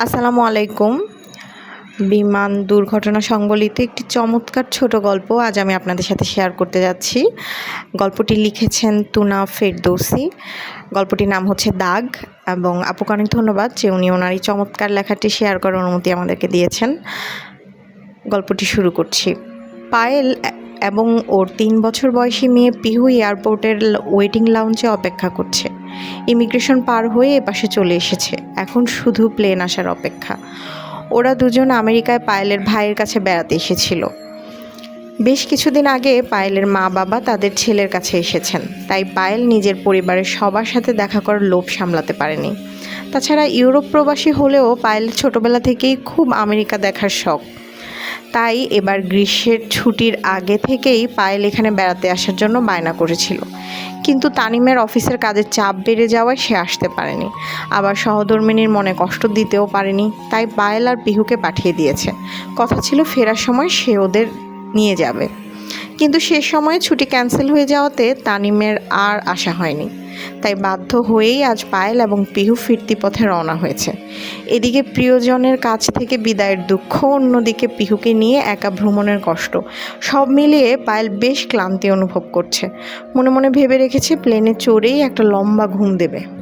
আসসালামু আলাইকুম। বিমান দুর্ঘটনা সংবলিত একটি চমৎকার ছোট গল্প আজ আমি আপনাদের সাথে শেয়ার করতে যাচ্ছি। গল্পটি লিখেছেন তুনা ফেরদৌসি। গল্পটির নাম হচ্ছে দাগ এবং আপুকে অনেক ধন্যবাদ যে উনি ওনার এই চমৎকার লেখাটি শেয়ার করার অনুমতি আমাদেরকে দিয়েছেন। গল্পটি শুরু করছি। পায়েল এবং ওর তিন বছর বয়সী মেয়ে পিহু এয়ারপোর্টের ওয়েটিং লাউঞ্জে অপেক্ষা করছে। ইমিগ্রেশন পার হয়ে এপাশে চলে এসেছে। এখন শুধু প্লেন আসার অপেক্ষা। ওরা দুজন আমেরিকায় পায়েলের ভাইয়ের কাছে বেড়াতে এসেছিল। বেশ কিছুদিন আগে পায়েলের মা বাবা তাদের ছেলের কাছে এসেছেন। তাই পায়েল নিজের পরিবারের সবার সাথে দেখা করার লোভ সামলাতে পারেনি। তাছাড়া ইউরোপ প্রবাসী হলেও পায়েলের ছোটবেলা থেকেই খুব আমেরিকা দেখার শখ। তাই এবার গ্রীষ্মের ছুটির আগে থেকেই পায়েল এখানে বেড়াতে আসার জন্য বায়না করেছিল। কিন্তু তানিমের অফিসের কাজের চাপ বেড়ে যাওয়ায় সে আসতে পারেনি। আবার সহধর্মিনীর মনে কষ্ট দিতেও পারেনি, তাই পায়েল আর পিহুকে পাঠিয়ে দিয়েছে। কথা ছিল ফেরার সময় সে ওদের নিয়ে যাবে। কিন্তু সে সময়ে ছুটি ক্যান্সেল হয়ে যাওয়াতে তানিমের আর আসা হয়নি। তাই বাধ্য হয়েই আজ পায়েল এবং পিহু ফিরতি পথে রওনা হয়েছে। এদিকে প্রিয়জনের কাছ থেকে বিদায়ের দুঃখ অন্যদিকে পিহুকে নিয়ে একা ভ্রমণের কষ্ট, সব মিলিয়ে পায়েল বেশ ক্লান্তি অনুভব করছে। মনে মনে ভেবে রেখেছে প্লেনে চড়েই একটা লম্বা ঘুম দেবে।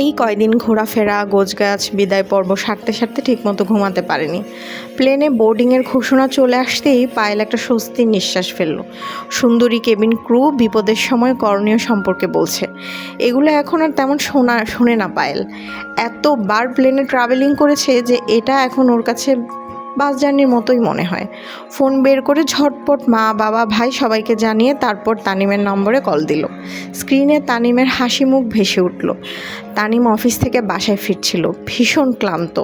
এই কয়দিন ঘোরাফেরা গোজগাছ বিদায় পর্ব সারতে সারতে ঠিকমতো ঘুমাতে পারেনি। প্লেনে বোর্ডিংয়ের ঘোষণা চলে আসতেই পায়েল একটা স্বস্তির নিঃশ্বাস ফেলল। সুন্দরী কেবিন ক্রু বিপদের সময় করণীয় সম্পর্কে বলছে। এগুলো এখন আর তেমন শোনা, শোনে না পায়েল। এতবার প্লেনে ট্রাভেলিং করেছে যে এটা এখন ওর কাছে বাস জার্নির মতোই মনে হয়। ফোন বের করে ঝটপট মা, বাবা, ভাই সবাইকে জানিয়ে তারপর তানিমের নম্বরে কল দিল। স্ক্রিনে তানিমের হাসি মুখ ভেসে উঠল। তানিম অফিস থেকে বাসায় ফিরছিল। ভীষণ ক্লান্ত।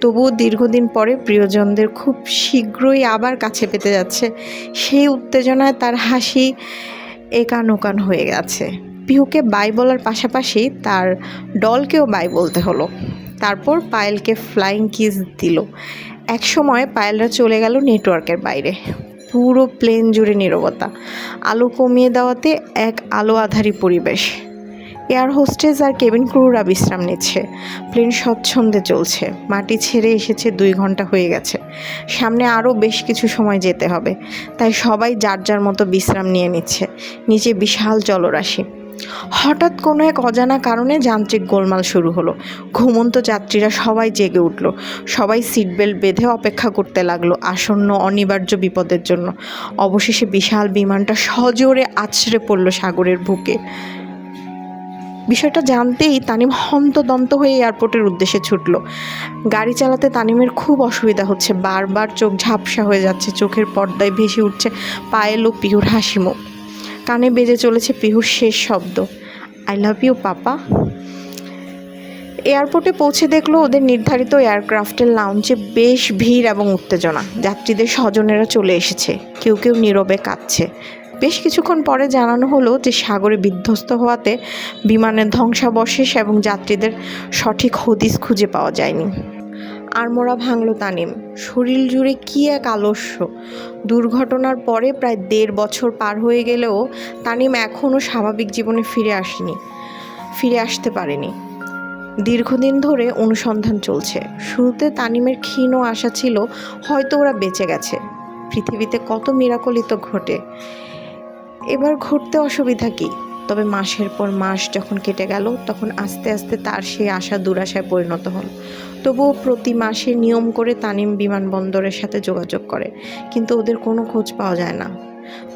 তবুও দীর্ঘদিন পরে প্রিয়জনদের খুব শীঘ্রই আবার কাছে পেতে যাচ্ছে। সেই উত্তেজনায় তার হাসি একান ওকান হয়ে গেছে। পিহুকে বাই বলার পাশাপাশি তার ডলকেও বাই বলতে হলো। তারপর পায়েলকে ফ্লাইং কিস দিল। এক সময় পায়েলরা চলে গেল নেটওয়ার্কের বাইরে। পুরো প্লেন জুড়ে নীরবতা। আলো কমিয়ে দেওয়াতে এক আলো আধারী পরিবেশ। এয়ার হোস্টেস আর কেবিন ক্রুরা বিশ্রাম নিচ্ছে। প্লেন স্বচ্ছন্দে চলছে। মাটি ছেড়ে এসেছে দুই ঘণ্টা হয়ে গেছে। সামনে আরও বেশ কিছু সময় যেতে হবে। তাই সবাই যার যার মতো বিশ্রাম নিয়ে নিচ্ছে। নিচে বিশাল জলরাশি। হঠাৎ কোনো এক অজানা কারণে যান্ত্রিক গোলমাল শুরু হলো। ঘুমন্ত যাত্রীরা সবাই জেগে উঠল। সবাই সিট বেল্ট বেঁধে অপেক্ষা করতে লাগল আসন্ন অনিবার্য বিপদের জন্য। অবশেষে বিশাল বিমানটা সজোরে আছড়ে পড়ল সাগরের বুকে। বিষয়টা জানতেই তানিম হন্তদন্ত হয়ে এয়ারপোর্টের উদ্দেশ্যে ছুটল। গাড়ি চালাতে তানিমের খুব অসুবিধা হচ্ছে। বারবার চোখ ঝাপসা হয়ে যাচ্ছে। চোখের পর্দায় ভেসে উঠছে পায়েল ও পিহুর হাসি মুখ। কানে বেজে চলেছে পিহুর শেষ শব্দ। I love you papa. এয়ারপোর্টে পৌঁছে দেখল ওদের নির্ধারিত এয়ারক্রাফটের লাউঞ্জে বেশ ভিড় এবং উত্তেজনা। যাত্রীদের স্বজনেরা চলে এসেছে। কেউ কেউ নীরবে কাঁদছে। বেশ কিছুক্ষণ পরে জানানো হলো যে সাগরে বিধ্বস্ত হওয়াতে বিমানের ধ্বংসাবশেষ এবং যাত্রীদের সঠিক হদিস খুঁজে পাওয়া যায়নি। আড়মোড়া ভাঙল তানিম। শরীর জুড়ে কী এক আলস্য। দুর্ঘটনার পরে প্রায় দেড় বছর পার হয়ে গেলেও তানিম এখনও স্বাভাবিক জীবনে ফিরে আসেনি, ফিরে আসতে পারেনি। দীর্ঘদিন ধরে অনুসন্ধান চলছে। শুরুতে তানিমের ক্ষীণ আশা ছিল, হয়তো ওরা বেঁচে গেছে। পৃথিবীতে কত মিরাকলিত ঘটে। এবার ঘটতে অসুবিধা কী? তবে মাসের পর মাস যখন কেটে গেল, তখন আস্তে আস্তে তার সেই আশা দুরাশায় পরিণত হলো। তবুও প্রতি মাসে নিয়ম করে তানিম বিমানবন্দরের সাথে যোগাযোগ করে, কিন্তু ওদের কোনো খোঁজ পাওয়া যায় না।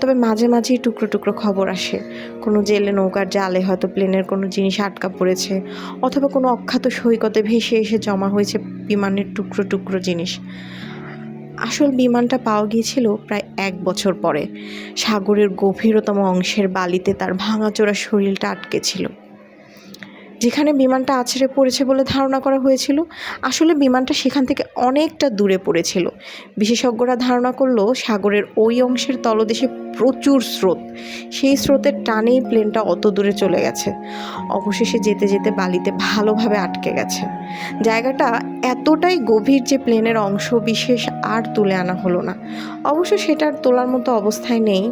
তবে মাঝে মাঝেই টুকরো টুকরো খবর আসে। কোনো জেলে নৌকার জালে হয়তো প্লেনের কোনো জিনিস আটকা পড়েছে, অথবা কোনো অখ্যাত সৈকতে ভেসে এসে জমা হয়েছে বিমানের টুকরো টুকরো জিনিস। আসল বিমানটা পাওয়া গিয়েছিল প্রায় এক বছর পরে। সাগরের গভীরতম অংশের বালিতে তার ভাঙাচোরা শরীরটা আটকে ছিল। যেখানে বিমানটা আছড়ে পড়েছে বলে ধারণা করা হয়েছিল, আসলে বিমানটা সেখান থেকে অনেকটা দূরে পড়েছিল। বিশেষজ্ঞরা ধারণা করল, সাগরের ওই অংশের তলদেশে প্রচুর স্রোত। সেই স্রোতের টানেই প্লেনটা অত দূরে চলে গেছে। অবশেষে যেতে যেতে বালিতে ভালোভাবে আটকে গেছে। জায়গাটা এতটাই গভীর যে প্লেনের অংশ বিশেষ আর তুলে আনা হলো না। অবশ্য সেটার তোলার মতো অবস্থায় নেই,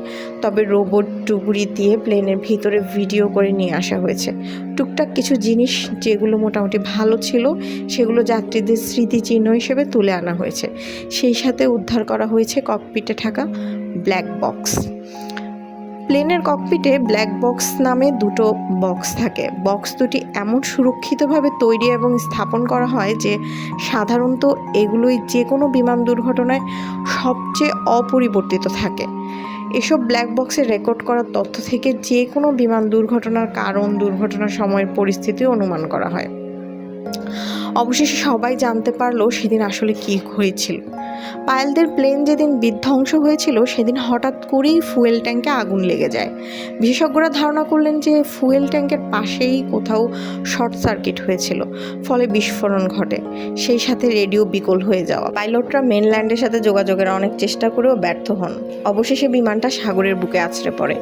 তবে রোবট টুগুরি দিয়ে প্লেনের ভিতরে ভিডিও করে নিয়ে আসা হয়েছে। টুকটাক কিছু জিনিস যেগুলো মোটামুটি ভালো ছিল, সেগুলো যাত্রীদের স্মৃতিচিহ্ন হিসেবে তুলে আনা হয়েছে। সেই সাথে উদ্ধার করা হয়েছে ককপিটে থাকা ব্ল্যাক বক্স। প্লেনের ককপিটে ব্ল্যাক বক্স নামে দুটো বক্স থাকে। বক্স দুটি এমন সুরক্ষিতভাবে তৈরি এবং স্থাপন করা হয় যে সাধারণত এগুলোই যে কোনো বিমান দুর্ঘটনায় সবচেয়ে অপরিবর্তিত থাকে। এসব ব্ল্যাক বক্সে রেকর্ড করা তথ্য থেকে যে কোনো বিমান দুর্ঘটনার কারণ, দুর্ঘটনার সময়ের পরিস্থিতি অনুমান করা হয়। অবশেষে সবাই জানতে পারল সেদিন আসলে কি হয়েছিল। পায়েলদের প্লেন যেদিন বিধ্বংস হয়েছিল, সেদিন হঠাৎ করেই ফুয়েল ট্যাঙ্কে আগুন লেগে যায়। বিশেষজ্ঞরা ধারণা করলেন যে ফুয়েল ট্যাঙ্কের পাশেই কোথাও শর্ট সার্কিট হয়েছিল, ফলে বিস্ফোরণ ঘটে। সেই সাথে রেডিও বিকল হয়ে যাওয়া। পাইলটরা মেনল্যান্ডের সাথে যোগাযোগের অনেক চেষ্টা করেও ব্যর্থ হন। অবশেষে বিমানটা সাগরের বুকে আছড়ে পড়ে।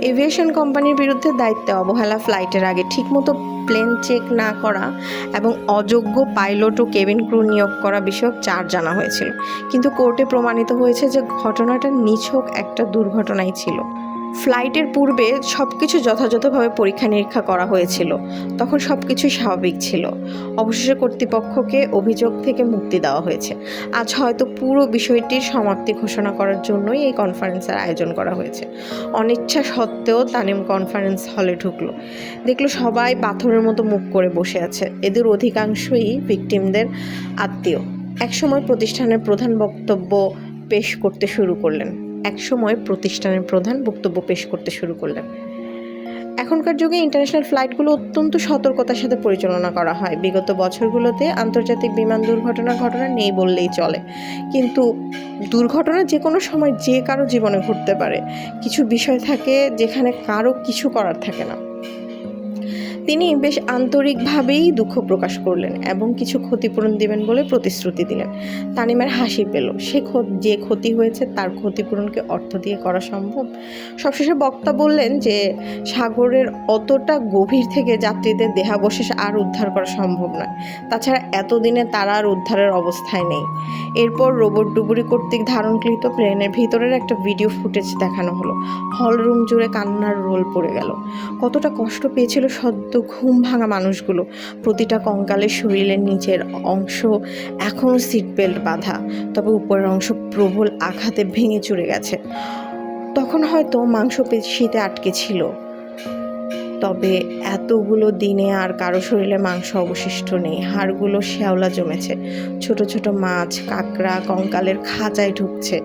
এভিয়েশন কোম্পানির বিরুদ্ধে দায়িত্বে অবহেলা ফ্লাইটের আগে ঠিকমতো প্লেন চেক না করা এবং অযোগ্য পাইলট ও কেবিন ক্রু নিয়োগ করা বিষয়ক চার জানা হয়েছিল। কিন্তু কোর্টে প্রমাণিত হয়েছে যে ঘটনাটা নিছক একটা দুর্ঘটনাই ছিল। ফ্লাইটের পূর্বে সব কিছু যথাযথভাবে পরীক্ষা নিরীক্ষা করা হয়েছিল। তখন সব কিছুই স্বাভাবিক ছিল। অবশেষে কর্তৃপক্ষকে অভিযোগ থেকে মুক্তি দেওয়া হয়েছে। আজ হয়তো পুরো বিষয়টির সমাপ্তি ঘোষণা করার জন্যই এই কনফারেন্সের আয়োজন করা হয়েছে। অনিচ্ছা সত্ত্বেও তানিম কনফারেন্স হলে ঢুকলো। দেখল সবাই পাথরের মতো মুখ করে বসে আছে। এদের অধিকাংশই ভিকটিমদের আত্মীয়। একসময় প্রতিষ্ঠানের প্রধান বক্তব্য পেশ করতে শুরু করলেন। একসময় প্রতিষ্ঠানের প্রধান বক্তব্য পেশ করতে শুরু করলেন। এখনকার যুগে ইন্টারন্যাশনাল ফ্লাইটগুলো অত্যন্ত সতর্কতার সাথে পরিচালনা করা হয়। বিগত বছরগুলোতে আন্তর্জাতিক বিমান দুর্ঘটনার ঘটনা নেই বললেই চলে। কিন্তু দুর্ঘটনা যে কোনো সময় যে কারও জীবনে ঘটতে পারে। কিছু বিষয় থাকে যেখানে কারও কিছু করার থাকে না। তিনি বেশ আন্তরিকভাবেই দুঃখ প্রকাশ করলেন এবং কিছু ক্ষতিপূরণ দিবেন বলে প্রতিশ্রুতি দিলেন। তানিমের হাসি পেল। সে যে ক্ষতি হয়েছে তার ক্ষতিপূরণকে অর্থ দিয়ে করা সম্ভব? সবশেষে বক্তা বললেন যে, সাগরের অতটা গভীর থেকে যাত্রীদের দেহাবশেষ আর উদ্ধার করা সম্ভব নয়। তাছাড়া এতদিনে তারা আর উদ্ধারের অবস্থায় নেই। এরপর রোবট ডুবুরি কর্তৃক ধারণকৃত প্লেনের ভিতরের একটা ভিডিও ফুটেজ দেখানো হলো। হল রুম জুড়ে কান্নার রোল পড়ে গেল। কতটা কষ্ট পেয়েছিল সদ্য ঘুম ভাঙা মানুষগুলো। প্রতিটা কঙ্কালের শরীরের নিচের অংশ এখনও সিট বেল্ট বাঁধা, তবে উপরের অংশ প্রবল আঘাতে ভেঙে চুরে গেছে। তখন হয়তো মাংস পেশিতে আটকে ছিল। তবে এতগুলো দিনে আর কারও শরীরে মাংস অবশিষ্ট নেই। হাড়গুলো শ্যাওলা জমেছে। ছোট ছোট মাছ, কাঁকড়া, কঙ্কালের খাঁচায় ঢুকছে,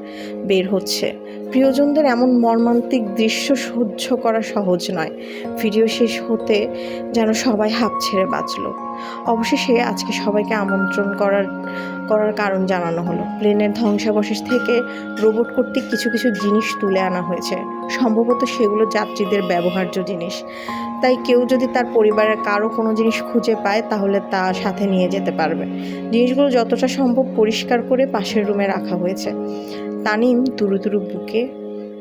বের হচ্ছে। প্রিয়জনদের এমন মর্মান্তিক দৃশ্য সহ্য করা সহজ নয়। ভিডিও শেষ হতে যেন সবাই হাঁপ ছেড়ে বাঁচল। অবশেষে আজকে সবাইকে আমন্ত্রণ করার করার কারণ জানানো হলো। প্লেনের ধ্বংসাবশেষ থেকে রোবট কর্তৃক কিছু কিছু জিনিস তুলে আনা হয়েছে। সম্ভবত সেগুলো যাত্রীদের ব্যবহার্য জিনিস। তাই কেউ যদি তার পরিবারের কারও কোনো জিনিস খুঁজে পায়, তাহলে তা সাথে নিয়ে যেতে পারবে। জিনিসগুলো যতটা সম্ভব পরিষ্কার করে পাশের রুমে রাখা হয়েছে। তানিম দুরু দুরু বুকে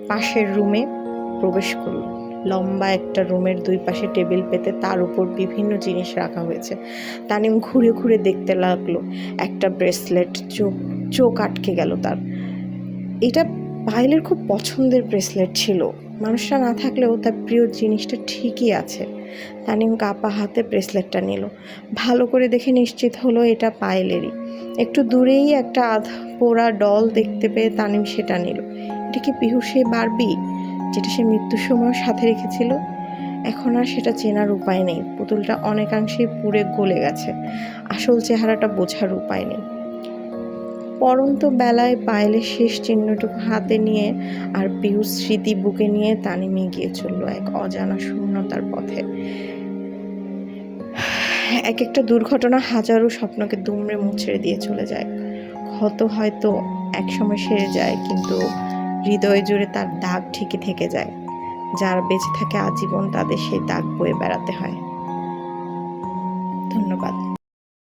পাশের রুমে প্রবেশ করল। লম্বা একটা রুমের দুই পাশে টেবিল পেতে তার উপর বিভিন্ন জিনিস রাখা হয়েছে। তানিম ঘুরে ঘুরে দেখতে লাগল, একটা ব্রেসলেট চোখ চোখ আটকে গেল তার। এটা পায়েলের খুব পছন্দের ব্রেসলেট ছিল। মানুষটা না থাকলেও তার প্রিয় জিনিসটা ঠিকই আছে। তানিম কাপা হাতে ব্রেসলেটটা নিল। ভালো করে দেখে নিশ্চিত হলো এটা পায়েলেরই। একটু দূরেই একটা আধা পোড়া ডল দেখতে পেয়ে তানিম সেটা নিল। এটা কি পিহু সেই বারবি, যেটা সে মৃত্যুর সময় সাথে রেখেছিল? এখন আর সেটা চেনার উপায় নেই। পুতুলটা অনেকাংশেই পুড়ে গলে গেছে। আসল চেহারাটা বোঝার উপায় নেই। পরন্ত বেলায় পায়েলের শেষ চিহ্নটুকু হাতে নিয়ে আর পিউর স্মৃতি বুকে নিয়ে তানিমে গিয়ে চলল এক অজানা শূন্যতার পথে। এক একটা দুর্ঘটনা হাজারো স্বপ্নকে দুমড়ে মুচড়ে দিয়ে চলে যায়। ক্ষত হয়তো একসময় সেরে যায়, কিন্তু হৃদয় জুড়ে তার দাগ ঠিকই থেকে যায়। যারা বেঁচে থাকে আজীবন, তাদের সেই দাগ বয়ে বেড়াতে হয়।